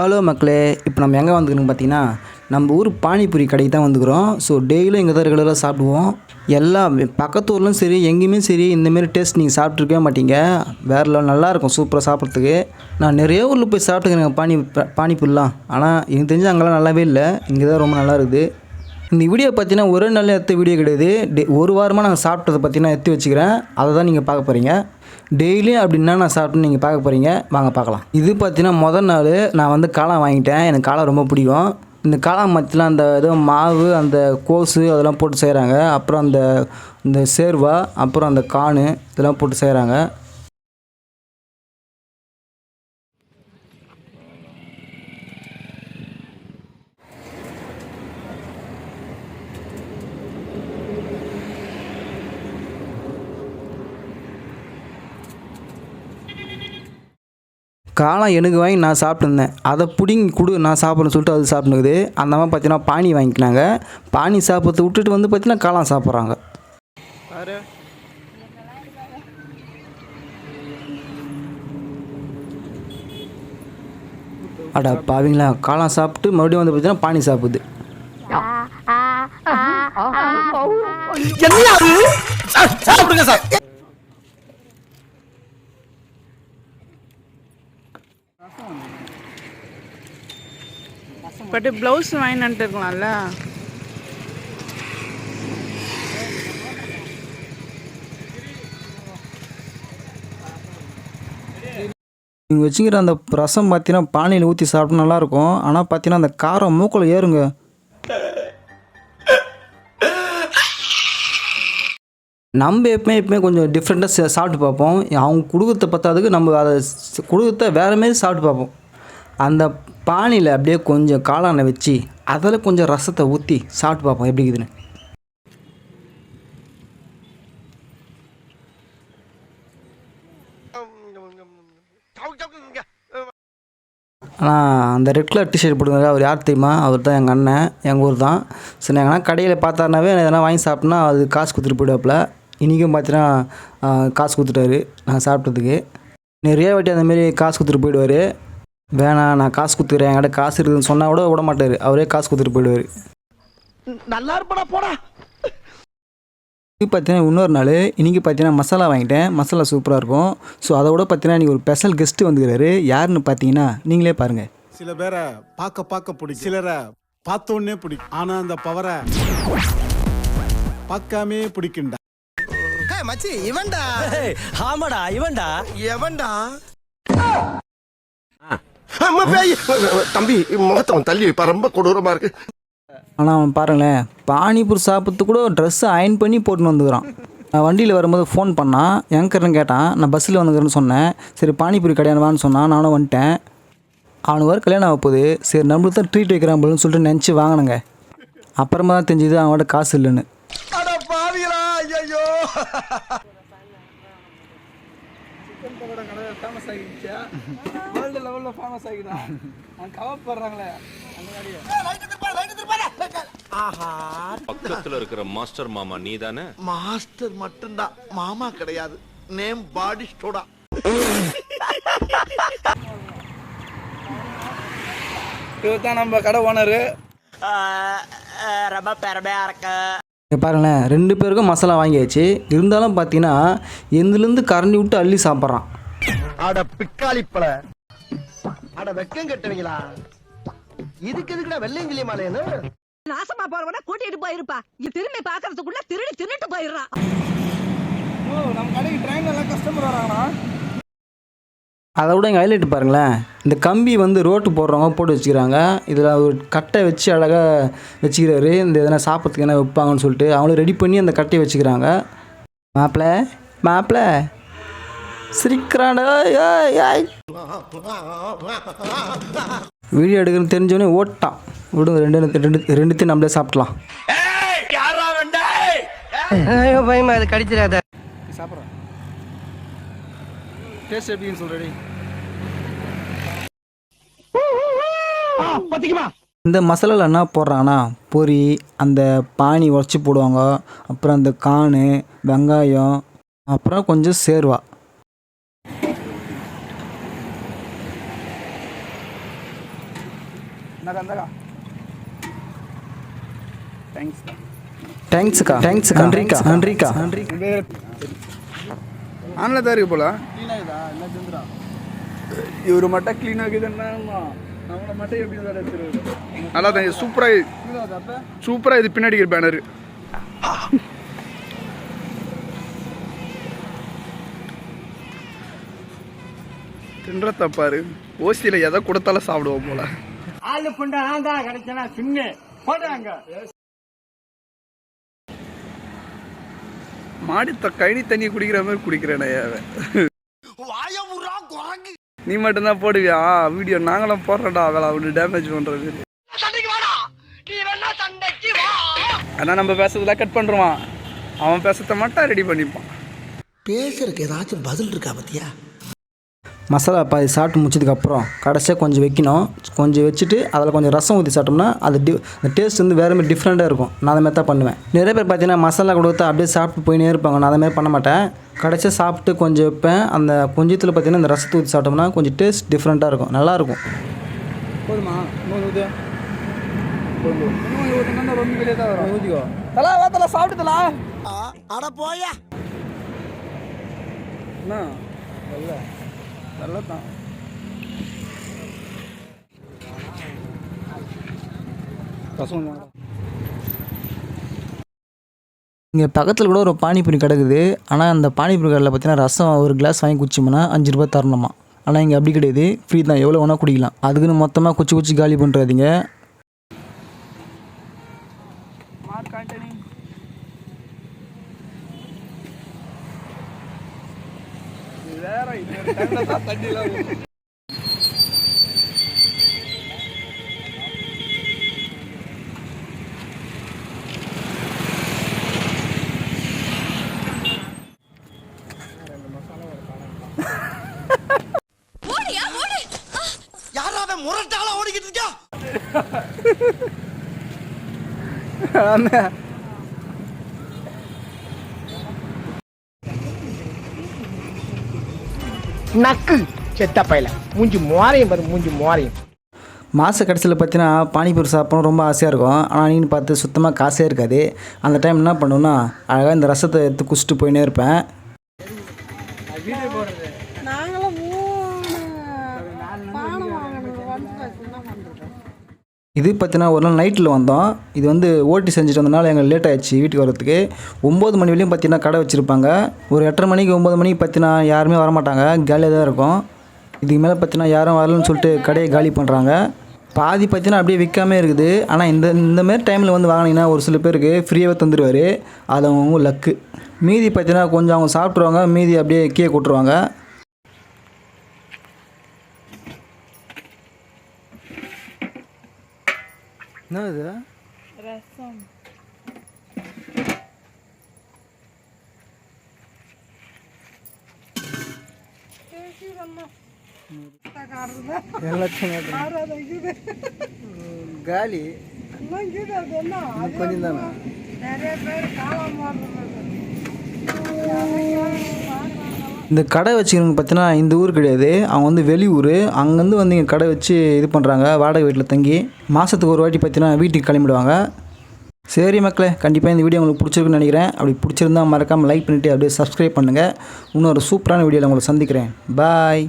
Hello மக்களே இப்போ நம்ம எங்கே வந்துக்கிறோம் பார்த்தீங்கன்னா நம்ம ஊர் பானிபூரி கடைக்கு தான் வந்துக்கிறோம் ஸோ டெய்லியும் இங்கே தான் ரெகுலராக சாப்பிடுவோம். எல்லா பக்கத்து ஊர்லையும் சரி எங்கேயுமே சரி இந்தமாரி டேஸ்ட் நீங்கள் சாப்பிட்ருக்கவே மாட்டீங்க. வேறு லெவல் நல்லாயிருக்கும் சூப்பராக சாப்பிட்றதுக்கு. நான் நிறைய ஊரில் போய் சாப்பிட்டுக்கிறேன் பானி பானிபூரிலாம். ஆனால் எனக்கு தெரிஞ்சு அங்கெல்லாம் நல்லாவே இல்லை. இங்கே தான் ரொம்ப நல்லா இருக்குது. இந்த வீடியோ பார்த்தீங்கன்னா ஒரே நாளில் எடுத்த வீடியோ கிடையாது. டே ஒரு வாரமாக நாங்கள் சாப்பிட்டதை பார்த்தீங்கன்னா எடுத்து வச்சுக்கிறேன். அதை தான் நீங்கள் பார்க்க போகிறீங்க டெய்லியும் அப்படின்னா நான் சாப்பிட்டு நீங்கள் பார்க்க போகிறீங்க வாங்க பார்க்கலாம். இது பார்த்தீங்கன்னா முதல் நாள் நான் வந்து காளான் வாங்கிட்டேன். எனக்கு காளான் ரொம்ப பிடிக்கும். இந்த காளான் மத்தியில் அந்த ஏதோ மாவு அந்த கோஸு அதெல்லாம் போட்டு செய்கிறாங்க அப்புறம் அந்த இந்த சேர்வா அப்புறம் அந்த கானு இதெல்லாம் போட்டு செய்கிறாங்க காளான் எனக்கு வாங்கி நான் சாப்பிட்டுருந்தேன். அதை பிடிங்கி கொடு நான் சாப்பிட்றேன்னு சொல்லிட்டு அது சாப்பிட்டுக்குது அந்த மாதிரி பார்த்தீங்கன்னா பானி வாங்கிக்கினாங்க. பானி சாப்பிட்றத விட்டுட்டு வந்து பார்த்தீங்கன்னா காளான் சாப்பிட்றாங்க. அட பாவிங்களா காளான் சாப்பிட்டு மறுபடியும் வந்து பார்த்தீங்கன்னா பானி சாப்பிடுது. சாப்பிடுங்க சார். பட்டு ப்ளவுஸ் வாங்கிட்டு இருக்கலாம்ல நீங்கள் வச்சுக்கிற அந்த ரசம் பார்த்தீங்கன்னா பானையில் ஊற்றி சாப்பிட்டா நல்லாயிருக்கும். ஆனால் பார்த்தீங்கன்னா அந்த காரம் மூக்கில் ஏறுங்க. நம்ம எப்பவுமே எப்பவுமே கொஞ்சம் டிஃப்ரெண்ட்டாக சாப்பிட்டு பார்ப்போம். அவங்க கொடுக்கறத பத்தாதுக்கு நம்ம அதை கொடுக்கறத வேறு மாரி சாப்பிட்டு பார்ப்போம். அந்த பானையில் அப்படியே கொஞ்சம் காளானை வச்சு அதில் கொஞ்சம் ரசத்தை ஊற்றி சாப்பிட்டு பார்ப்போம். எப்படி இருக்குதுன்னு. ஆனால் அந்த ரெட் கலர் டிஷர்ட் போட்டுருந்தாரு. அவர் யார் தெரியுமா? அவர் தான் எங்கள் அண்ணன். எங்கள் ஊர் தான். சரி எங்கன்னா கடையில் பார்த்தாருனாவே எதனா வாங்கி சாப்பிட்டோன்னா அது காசு கொடுத்துட்டு போயிடுவாப்புல. இன்றைக்கும் பார்த்தீங்கன்னா காசு கொடுத்துட்டாரு. நான் சாப்பிட்டதுக்கு. நிறைய வாட்டி அந்தமாரி காசு கொடுத்துட்டு போயிடுவார். வேணாம் நான் காசு கொடுத்துக்கிறேன். என்கிட்ட காசு இருக்குதுன்னு சொன்னால் கூட விட மாட்டார். அவரே காசு கொடுத்துட்டு போயிடுவார். நல்லா இருப்படா போடா. இது பார்த்தீங்கன்னா இன்னொரு நாள். இன்றைக்கி பார்த்தீங்கன்னா மசாலா வாங்கிட்டேன். மசாலா சூப்பராக இருக்கும். ஸோ அதை விட பார்த்தீங்கன்னா இன்றைக்கி ஒரு ஸ்பெஷல் கெஸ்ட்டு வந்துக்கிறாரு யாருன்னு பார்த்தீங்கன்னா நீங்களே பாருங்கள் சில பேரை பார்க்க பார்க்க பிடிக்கும். சிலரை பார்த்த உடனே பிடிக்கும். ஆனா அந்த பவரை பார்க்காமே பிடிக்கும்டா. மச்சி இவன்டா. ஆமாடா இவன்டா. எவன்டா? பேய் தம்பி முகத்தவன் தள்ளி வைப்பா ரொம்ப கொடூரமா இருக்கு. ஆனால் அவன் பாருங்களேன் பானிபூரி சாப்பிட்றது கூட ட்ரெஸ்ஸை அயன் பண்ணி போட்டுன்னு வந்துக்கிறான். நான் வண்டியில் வரும்போது ஃபோன் பண்ணான் எங்கன்னு கேட்டான் நான் பஸ்ஸில் வந்துக்கிறேன்னு சொன்னேன். சரி பானிபூரி கல்யாணம் வான்னு சொன்னான் நானும் வந்துட்டேன். அவனுக்கு வர கல்யாணம் ஆக போகுது. சரி நம்மளுக்கு தான் ட்ரீட் வைக்கிறான் போலன்னு சொல்லிட்டு நினச்சி வாங்கினேங்க. அப்புறமா தான் தெரிஞ்சுது அவனோட காசு இல்லைன்னு. அட பாவிகளா ஐயோ பக்கத்துல இருக்கிற மாஸ்டர் மாமா நீதானே? மாஸ்டர் மட்டும்தான் மாமா கிடையாது. நேம் பாடி ஸ்டோடா இவர் தான் நம்ம கடை ஓனரு ரொம்ப பெருமையா இருக்கு. பாருங்களேன் ரெண்டு பேருக்கும் மசாலா வாங்கியாச்சு. இருந்தாலும் பார்த்தீங்கன்னா எந்துலேருந்து கரண்டி விட்டு அள்ளி சாப்பிட்றான். அட பிக்காளிப்பழ அட வெக்கம் கட்டுவீங்களா? இதுக்கு எதுக்குடா வெள்ளையங்கிலி மாலையன்னு நாசமா போறவன கூட்டிட்டு போயிருப்பா. இது திரும்பி பாக்குறதுக்குள்ள திருடி திருட்டு போயிடுறான். நம்ம கடைக்கு ட்ரெயின் எல்லாம் கஸ்டமர் வராங்கண்ணா அதை விட இங்கே ஹைலைட் பாருங்களேன். இந்த கம்பி வந்து ரோட்டு போடுறவங்க போட்டு வச்சுக்கிறாங்க. இதில் ஒரு கட்டை வச்சு அழகாக வச்சுக்கிறாரு. இந்த எதனா சாப்பிட்றதுக்கு என்ன வைப்பாங்கன்னு சொல்லிட்டு அவங்களும் ரெடி பண்ணி அந்த கட்டையை வச்சுக்கிறாங்க. மாப்பிள்ள மாப்பிள்ள சிரிக்கிறானே ஏய், ஏய். வீடியோ எடுக்கிறன்னு தெரிஞ்சவொடனே ஓட்டான். விடுங்க ரெண்டு ரெண்டு ரெண்டுத்தையும் நம்மளே சாப்பிட்லாம். பயமா அது கடிச்சிடாத சாப்பிட்றேன் டேஸ்ட் எப்படின்னு சொல்கிறேன் இந்த மசாலாவில் என்ன போடுறாங்கன்னா பொரி அந்த பானி உடச்சி போடுவாங்க. அப்புறம் அந்த கானு வெங்காயம் அப்புறம் கொஞ்சம் சேர்வா. தேங்க்ஸ் தேங்க்ஸ்க்கா தேங்க்ஸ்க்கா நன்றிக்கா நன்றிக்கா. நன்றி ஆன்ல தான் இருக்கு போல இவர் மட்டும் க்ளீன் ஆகுதுன்னா நம்மள மட்டும் எப்படி தான் எடுத்துருவாரு. நல்லா தான் சூப்பராக சூப்பராக இது பின்னாடி பேனர் தின்ற தப்பாரு ஓசியில் எதை கொடுத்தாலும் சாப்பிடுவோம் போல. மாடி த கழனி தண்ணி குடிக்கிற மாதிரி குடிக்கிறேன் நீ மட்டும்தான் போடுவியா? வீடியோ நாங்களும் போடுறோம்டா அவளை அவனு டேமேஜ் பண்றது ஆனா நம்ம பேசுறதுலாம் கட் பண்றான் அவன் பேசுறத மட்டும் ரெடி பண்ணிப்பான். பேசுறதுக்கு ஏதாச்சும் பதில் இருக்கா பத்தியா? மசாலா பாதி சாப்பிட்டு முடிச்சதுக்கப்புறம் கடைசியாக கொஞ்சம் வைக்கணும். கொஞ்சம் வச்சுட்டு அதில் கொஞ்சம் ரசம் ஊற்றி சாப்பிட்டோம்னா அது டி அந்த டேஸ்ட் வந்து வேறு மாதிரி டிஃப்ரெண்ட்டாக இருக்கும். நான் அதை மாதிரி தான் பண்ணுவேன். நிறைய பேர் பார்த்தீங்கன்னா மசாலா கொடுத்தா அப்படியே சாப்பிட்டு போயினே இருப்பாங்க. நான் அதை மாதிரி பண்ண மாட்டேன். கடைசியாக சாப்பிட்டு கொஞ்சம் வைப்பேன். அந்த கொஞ்சத்தில் பார்த்தீங்கன்னா இந்த ரசத்தை ஊற்றி சாப்பிட்டோம்னா கொஞ்சம் டேஸ்ட் டிஃப்ரெண்ட்டாக இருக்கும். நல்லாயிருக்கும் போதுமா? தலா சாப்பிட்டுதலா. அட போயா. என்ன நல்லதான் இங்கே பக்கத்தில் கூட ஒரு பானிபூரி கிடக்குது. ஆனால் அந்த பானிபூரி கடையில் பார்த்தீங்கன்னா ரசம் ஒரு கிளாஸ் வாங்கி குச்சிமுன்னா அஞ்சு ரூபாய் தரணுமா? ஆனால் இங்கே அப்படி கிடையாது. ஃப்ரீ தான். எவ்வளோ வேணால் குடிக்கலாம். அதுக்குன்னு மொத்தமாக குச்சி குச்சி காலி பண்ணுறாதீங்க வேற இது. யாராவது முரட்டாளா ஓடிக்கிட்டு இருக்கா நக்கு. செத்த பையல. மூஞ்சி மோரையும் பாரு மூஞ்சி மோரையும் மாத கடைசியில் பார்த்தீங்கன்னா பானிபூரி சாப்பிடணும் ரொம்ப ஆசையாக இருக்கும். ஆனால் நீங்கள் பார்த்து சுத்தமாக காசே இருக்காது. அந்த டைம் என்ன பண்ணுவேன்னா அழகாக இந்த ரசத்தை எடுத்து குடிச்சிட்டு போயினே இருப்பேன். இது பார்த்தீங்கன்னா ஒரு நாள் நைட்டில் வந்தோம். இது வந்து ஓட்டி செஞ்சுட்டு வந்தனால எங்களுக்கு லேட் ஆயிடுச்சு வீட்டுக்கு வரத்துக்கு ஒம்பது மணி வரையும் பார்த்தீங்கன்னா கடை வச்சுருப்பாங்க. ஒரு எட்டரை மணிக்கு ஒம்பது மணிக்கு பார்த்தீங்கன்னா யாருமே வரமாட்டாங்க. காலியாக தான் இருக்கும். இதுக்கு மேலே பார்த்தீங்கன்னா யாரும் வரலன்னு சொல்லிட்டு கடையை காலி பண்ணுறாங்க பாதி பார்த்தீங்கன்னா அப்படியே விற்காமே இருக்குது. ஆனால் இந்த இந்தமாரி டைமில் வந்து வாங்கினீங்கன்னா ஒரு சில பேருக்கு ஃப்ரீயாகவே தந்துடுவார் அது அவங்க லக்கு மீதி பார்த்தீங்கன்னா கொஞ்சம் அவங்க சாப்பிட்ருவாங்க மீதி அப்படியே கீழே கூட்டுருவாங்க. என்ன இது காலி கொஞ்சம் தானே இந்த கடை வச்சுக்கிறவங்க பார்த்தீங்கன்னா இந்த ஊர் கிடையாது. அவங்க வந்து வெளியூர். அங்கேருந்து வந்து இங்கே கடை வச்சு இது பண்ணுறாங்க வாடகை வீட்டில் தங்கி மாதத்துக்கு ஒரு வாட்டி பார்த்தீங்கன்னா வீட்டுக்கு கிளம்பிடுவாங்க. சரி மக்களே கண்டிப்பாக இந்த வீடியோ உங்களுக்கு பிடிச்சிருக்குன்னு நினைக்கிறேன். அப்படி பிடிச்சிருந்தா மறக்காமல் லைக் பண்ணிவிட்டு அப்படியே சப்ஸ்கிரைப் பண்ணுங்கள் இன்னொரு சூப்பரான வீடியோவில் உங்களை சந்திக்கிறேன். பாய்